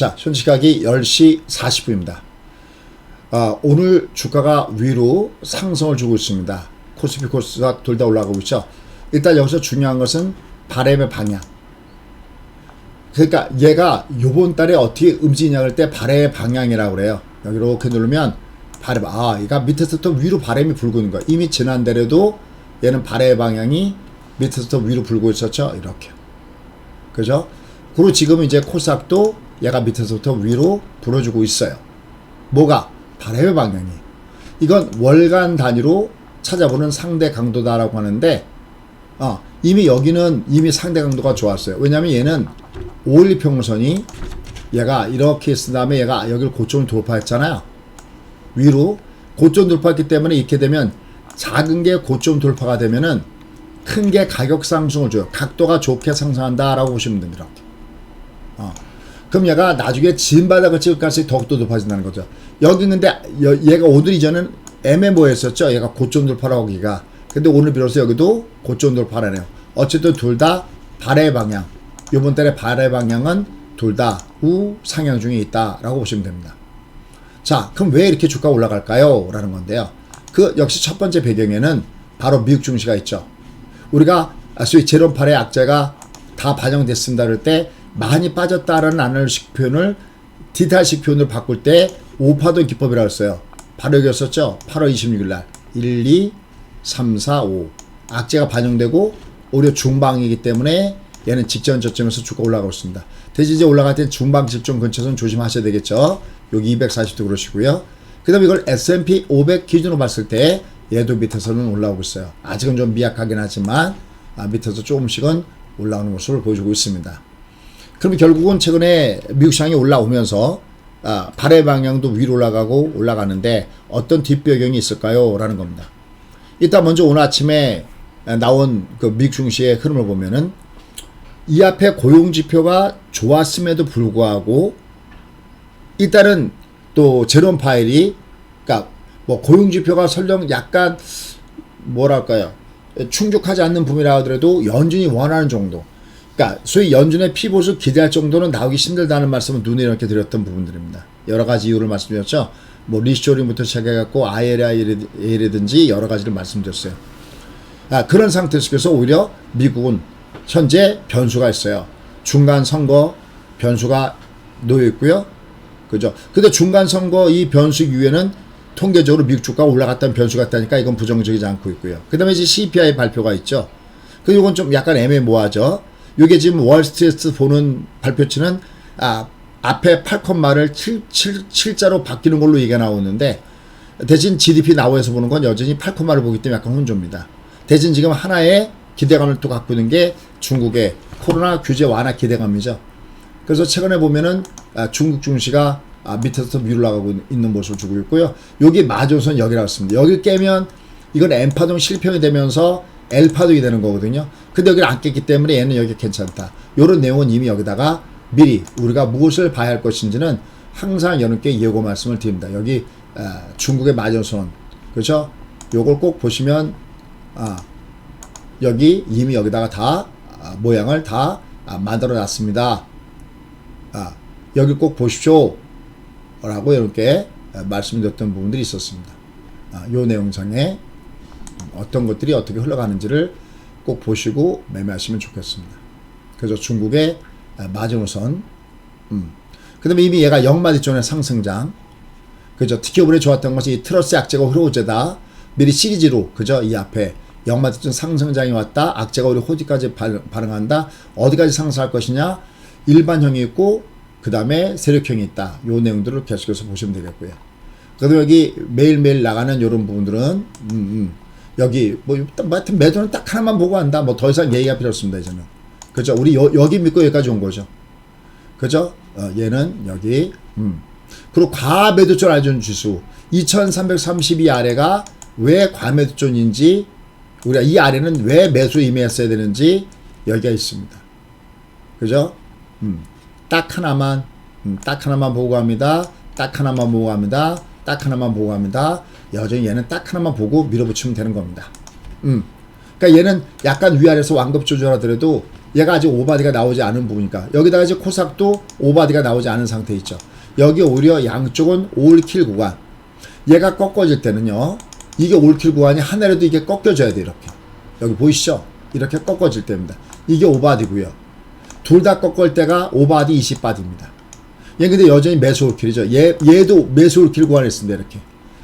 자, 현 시각이 10시 40분입니다. 아, 오늘 주가가 위로 상승을 주고 있습니다. 코스피 코스닥 둘다 올라가고 있죠. 일단 여기서 중요한 것은 바램의 방향. 그러니까 얘가 요번 달에 어떻게 움직이냐 할 때 바램의 방향이라고 그래요. 여기 이렇게 누르면 바램, 아, 얘가 밑에서부터 위로 바램이 불고 있는 거야. 이미 지난 달에도 얘는 바램의 방향이 밑에서부터 위로 불고 있었죠. 이렇게. 그죠? 그리고 지금 이제 코스닥도 얘가 밑에서부터 위로 불어주고 있어요. 뭐가? 바람의 방향이. 이건 월간 단위로 찾아보는 상대 강도다라고 하는데, 어, 이미 여기는 이미 상대 강도가 좋았어요. 왜냐면 얘는 5일 평선이 얘가 이렇게 쓴 다음에 얘가 여기를 고점을 돌파했잖아요. 위로 고점 돌파했기 때문에 이렇게 되면 작은 게 고점 돌파가 되면은 큰 게 가격 상승을 줘요. 각도가 좋게 상승한다라고 보시면 됩니다. 어. 그럼 얘가 나중에 진바닥을 찍을 가능성이 더욱더 높아진다는 거죠. 여기 여- 얘가 오늘 이전은 애매모였었죠. 얘가 고점 돌파라고 하기가. 근데 오늘 비로소 여기도 고점 돌파라네요. 어쨌든 둘 다 발의 방향. 이번 달에 발의 방향은 둘 다 우상향 중에 있다라고 보시면 됩니다. 자, 그럼 왜 이렇게 주가 올라갈까요? 라는 건데요. 그 역시 첫 번째 배경에는 바로 미국 증시가 있죠. 우리가 소위 제롬 팔의 악재가 다 반영됐습니다. 그럴 때 많이 빠졌다라는 아날식 표현을 디탈식 표현으로 바꿀 때 오파동 기법이라고 했어요. 바로 여기였었죠. 8월 26일 날. 1, 2, 3, 4, 5. 악재가 반영되고 오히려 중방이기 때문에 얘는 직전 저점에서 주가 올라가고 있습니다. 대신 이제 올라갈 때 중방 집중 근처에서는 조심하셔야 되겠죠. 여기 240도 그러시고요. 그 다음에 이걸 S&P 500 기준으로 봤을 때 얘도 밑에서는 올라오고 있어요. 아직은 좀 미약하긴 하지만 아, 밑에서 조금씩은 올라오는 모습을 보여주고 있습니다. 그럼 결국은 최근에 미국 시장이 올라오면서 아, 발의 방향도 위로 올라가고 올라가는데 어떤 뒷배경이 있을까요? 라는 겁니다. 일단 먼저 오늘 아침에 나온 그 미국 증시의 흐름을 보면은 이 앞에 고용 지표가 좋았음에도 불구하고 일단은 또 제롬 파일이 그러니까 뭐 고용 지표가 설령 약간 뭐랄까요 충족하지 않는 부분이라 하더라도 연준이 원하는 정도 그러니까 소위 연준의 피보수 기대할 정도는 나오기 힘들다는 말씀을 눈에 이렇게 드렸던 부분들입니다. 여러 가지 이유를 말씀드렸죠. 뭐 리쇼링부터 시작해갖고 ILI라든지 여러 가지를 말씀드렸어요. 아, 그런 상태 속에서 오히려 미국은 현재 변수가 있어요. 중간 선거 변수가 놓여 있고요. 그죠? 근데 중간 선거 이 변수 이후에는 통계적으로 미국 주가가 올라갔다는 변수가 있다니까 이건 부정적이지 않고 있고요. 그 다음에 이제 CPI 발표가 있죠. 그 이건 좀 약간 애매모호하죠. 이게 지금 월스트리트 보는 발표치는 아, 앞에 8콤마를 7, 7, 7자로 바뀌는 걸로 얘기가 나오는데 대신 GDP 나오에서 보는 건 여전히 8콤마를 보기 때문에 약간 혼조입니다. 대신 지금 하나의 기대감을 또 갖고 있는 게 중국의 코로나 규제 완화 기대감이죠. 그래서 최근에 보면은 아, 중국 증시가 아, 밑에서 위로 나가고 있는 모습을 주고 있고요. 여기 마조선 여기 나왔습니다. 여기 깨면 이건 N파동 실평이 되면서 L파동이 되는 거거든요. 근데 여기를 안 깼기 때문에 얘는 여기 괜찮다. 요런 내용은 이미 여기다가 미리 우리가 무엇을 봐야 할 것인지는 항상 여러분께 예고 말씀을 드립니다. 여기 아, 중국의 마조선 그렇죠? 요걸 꼭 보시면 아, 여기 이미 여기다가 다 아, 모양을 다 아, 만들어 놨습니다. 아, 여기 꼭 보십시오. 라고 이렇게 아, 말씀드렸던 부분들이 있었습니다. 아, 요 내용상에 어떤 것들이 어떻게 흘러가는지를 꼭 보시고 매매하시면 좋겠습니다. 그래서 중국의 아, 마지노선, 음. 그 다음에 이미 얘가 영마디존의 상승장, 그죠? 특히 이번에 좋았던 것이 이 트러스 악재가 흐르고제다. 미리 시리즈로, 그죠? 이 앞에 영마디존 상승장이 왔다. 악재가 우리 호지까지 발- 발응한다. 어디까지 상승할 것이냐? 일반형이 있고, 그 다음에 세력형이 있다. 요 내용들을 계속해서 보시면 되겠고요. 그 다음에 여기 매일매일 나가는 이런 부분들은, 음, 음. 여기, 뭐, 딱, 뭐 하여튼 매도는 딱 하나만 보고 한다. 뭐 더 이상 얘기가 필요 없습니다, 이제는. 그죠? 우리 여, 여기 믿고 여기까지 온 거죠. 그죠? 어, 얘는 여기, 음. 그리고 과매도존 알존 지수 2332 아래가 왜 과매도존인지 우리가 이 아래는 왜 매수 임했어야 되는지 여기가 있습니다. 그죠? 음. 딱 하나만 음, 딱 하나만 보고 합니다. 딱 하나만 보고 합니다. 딱 하나만 보고 합니다. 여전히 얘는 딱 하나만 보고 밀어붙이면 되는 겁니다. 음. 그러니까 얘는 약간 위아래서 완급 조절하더라도 얘가 아직 오바디가 나오지 않은 부분이니까 여기다가 이제 코삭도 오바디가 나오지 않은 상태 있죠. 여기 오히려 양쪽은 올킬 구간. 얘가 꺾어질 때는요. 이게 올킬 구간이 하나라도 이게 꺾여져야 돼 이렇게. 여기 보이시죠? 이렇게 꺾어질 때입니다. 이게 오바디고요. 둘 다 꺾을 때가 오바디 20바디입니다. 얘 근데 여전히 매수 올킬이죠. 얘 얘도 매수 올킬 구간에 있습니다. 이렇게.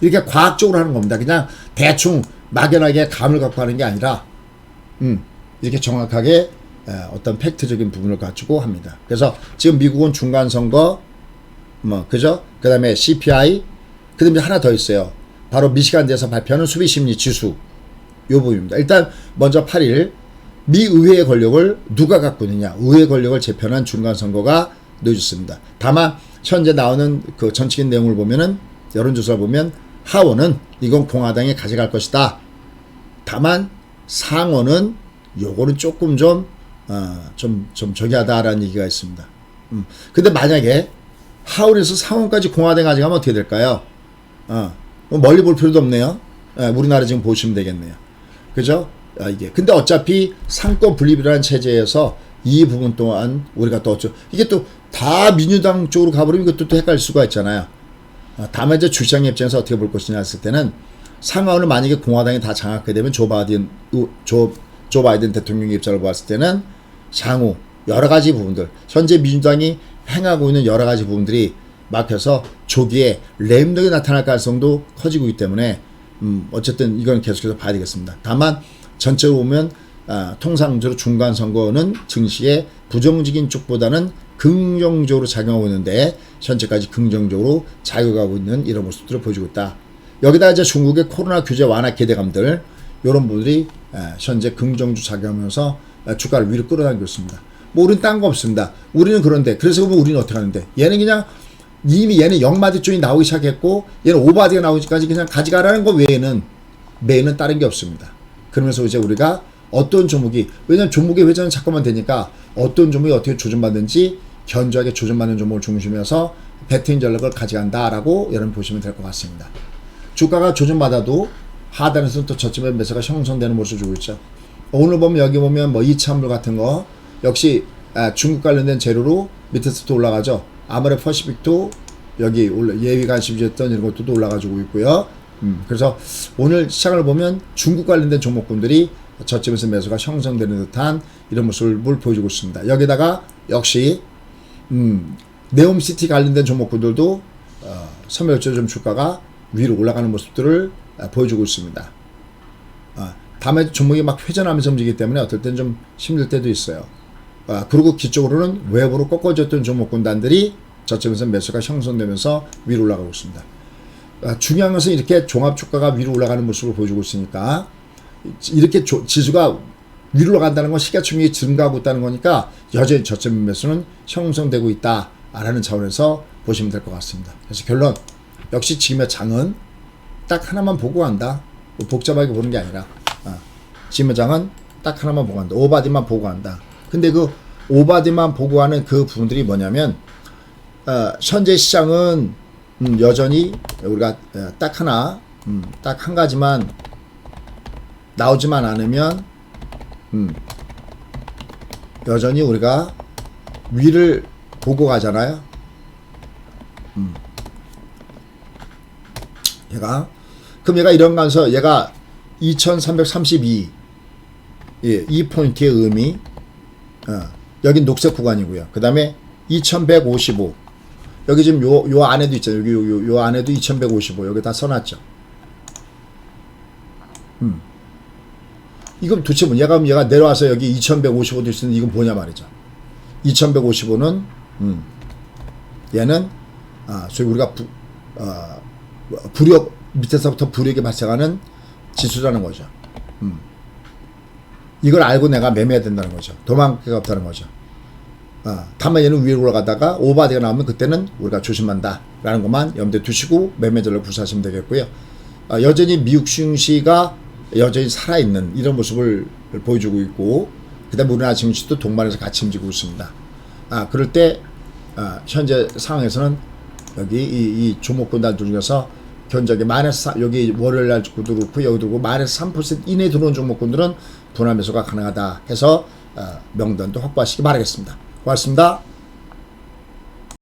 이렇게 과학적으로 하는 겁니다. 그냥 대충 막연하게 감을 갖고 하는 게 아니라 음, 이렇게 정확하게 에, 어떤 팩트적인 부분을 갖추고 합니다. 그래서 지금 미국은 중간 선거 뭐 그죠? 그 다음에 CPI 그 다음에 하나 더 있어요. 바로 미시간대에서 발표하는 수비 심리 지수 요 부분입니다. 일단 먼저 8일 미 의회의 권력을 누가 갖고 있느냐? 의회 권력을 재편한 중간 선거가 늦었습니다. 다만 현재 나오는 그 전체적인 내용을 보면은 여론조사를 보면 하원은 이건 공화당이 가져갈 것이다. 다만 상원은 요거는 조금 좀, 어, 좀, 좀 저기 하다라는 얘기가 있습니다. 음. 근데 만약에 하원에서 상원까지 공화당 가져가면 어떻게 될까요? 어, 뭐 멀리 볼 필요도 없네요. 예, 우리나라 지금 보시면 되겠네요. 그죠? 아, 이게. 근데 어차피 상권 분립이라는 체제에서 이 부분 또한 우리가 또 어쩌, 이게 또 다 민주당 쪽으로 가버리면 이것도 또 헷갈릴 수가 있잖아요. 아, 다만 이제 주시장 입장에서 어떻게 볼 것이냐 했을 때는 상하원을 만약에 공화당이 다 장악하게 되면 조 바이든 우- 조, 조 바이든 대통령 입장을 봤을 때는 향후 여러 가지 부분들 현재 민주당이 행하고 있는 여러 가지 부분들이 막혀서 조기에 램덕이 나타날 가능성도 커지고 있기 때문에 음, 어쨌든 이건 계속해서 봐야 되겠습니다. 다만 전체로 보면 아, 통상적으로 중간 선거는 증시에 부정적인 쪽보다는 긍정적으로 작용하고 있는데 현재까지 긍정적으로 작용하고 있는 이런 모습들을 보여주고 있다. 여기다 이제 중국의 코로나 규제 완화 기대감들 이런 부분들이 아, 현재 긍정적 작용하면서 아, 주가를 위로 끌어당기고 있습니다. 뭐 우리는 딴 거 없습니다. 우리는 그런데 그래서 보면 우리는 어떻게 하는데 얘는 그냥 이미 얘는 영마디 쪽이 나오기 시작했고 얘는 오바디가 나오기까지 그냥 가져가라는 거 외에는 외에는 다른 게 없습니다. 그러면서 이제 우리가 어떤 종목이 왜냐면 종목의 회전은 자꾸만 되니까 어떤 종목이 어떻게 조정받는지 견조하게 조정받는 종목을 중심해서 배팅 전략을 가져간다라고 여러분 보시면 될 것 같습니다. 주가가 조정받아도 하단에서는 또 저점에 매수가 형성되는 모습을 주고 있죠. 오늘 보면 여기 보면 뭐 이차물 같은 거 역시 아, 중국 관련된 재료로 밑에서부터 올라가죠. 아모레 퍼시픽도 여기 올라 예비 관심주였던 이런 것도 올라가지고 있고요. 음, 그래서 오늘 시장을 보면 중국 관련된 종목군들이 저점에서 매수가 형성되는 듯한 이런 모습을 보여주고 있습니다. 여기다가 역시 음, 네옴시티 관련된 종목군들도 어, 좀 주가가 위로 올라가는 모습들을 아, 보여주고 있습니다. 아, 다음에 종목이 막 회전하면서 움직이기 때문에 어떨 땐 좀 힘들 때도 있어요. 아, 그리고 기쪽으로는 외부로 꺾어졌던 종목군단들이 저점에서 매수가 형성되면서 위로 올라가고 있습니다. 아, 중요한 것은 이렇게 종합 주가가 위로 올라가는 모습을 보여주고 있으니까 이렇게 조- 지수가 위로 올라간다는 건 시가총액이 증가하고 있다는 거니까 여전히 저점 매수는 형성되고 있다라는 차원에서 보시면 될 것 같습니다. 그래서 결론 역시 지금의 장은 딱 하나만 보고 간다. 뭐 복잡하게 보는 게 아니라 아, 지금의 장은 딱 하나만 보고 간다. 오바디만 보고 간다. 근데 그 오바디만 보고 하는 그 부분들이 뭐냐면 어, 현재 시장은 음, 여전히 우리가 어, 딱 하나 음, 딱한 가지만 나오지만 않으면 음, 여전히 우리가 위를 보고 가잖아요. 음. 얘가 그럼 얘가 이런 가서 얘가 2332 예, 이 포인트의 의미 어, 여기 녹색 구간이고요. 그 다음에 2155 여기 지금 요, 요 안에도 있잖아요. 여기 요, 요, 요 안에도 2155 여기 다 써놨죠. 음. 이건 도대체 뭐 얘가 얘가 내려와서 여기 2155도 있으면 이건 뭐냐 말이죠. 2155는 음. 얘는 아, 소위 우리가 부, 아, 부력 밑에서부터 부력이 발생하는 지수라는 거죠. 음. 이걸 알고 내가 매매해야 된다는 거죠. 도망갈 데가 없다는 거죠. 아, 다만 얘는 위로 올라가다가 오바디가 나오면 그때는 우리가 조심한다 라는 것만 염두에 두시고 매매전을 구사하시면 되겠고요. 아, 여전히 미국 증시가 여전히 살아있는 이런 모습을 보여주고 있고 그다음에 우리나라 증시도 동반해서 같이 움직이고 있습니다. 아, 그럴 때 아, 현재 상황에서는 여기 이, 이 종목군단 중에서 견적이 마이너스 사- 여기 월요일 날 구도 그렇고 여기도 그렇고 마이너스 3% 이내 들어온 종목군들은 분할 매수가 가능하다 해서 어, 명단도 확보하시기 바라겠습니다. 고맙습니다.